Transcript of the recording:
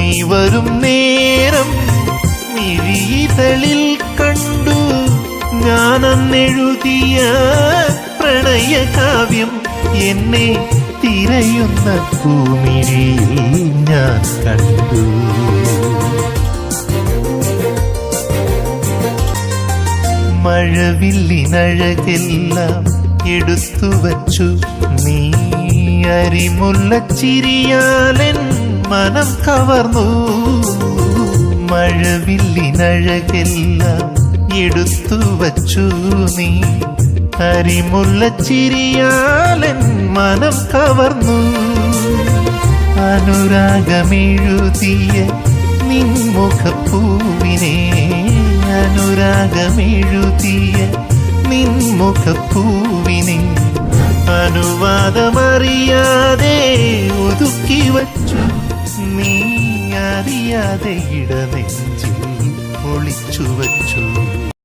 നീ വരും നേരം മിഴിതളിൽ കണ്ടു. ഞാനെന്നെഴുതിയ പ്രണയകാവ്യം എന്നെ തിരയുന്ന ഭൂമിഴിയിൽ ഞാൻ കണ്ടു. മഴവില്ലിനഴകെല്ലാം എടുത്തു വച്ചു നീ അരിമുല്ല ചിരിയാലൻ മനം കവർന്നു. മഴവില്ലിനഴകെല്ലാം എടുത്തു വച്ചു നീ. അരിമുള്ള ചിരിയാലൻ മനം കവർന്നു. അനുരാഗമെഴുതിയ നിൻമുഖപ്പൂവിനെ അനുരാഗമെഴുതിയ നിൻമുഖപ്പൂവിനെ അനുവാദമറിയാതെ വച്ചു. നീ അറിയാതെ ഇടനെഞ്ചിൽ ഒളിച്ചു വച്ചു.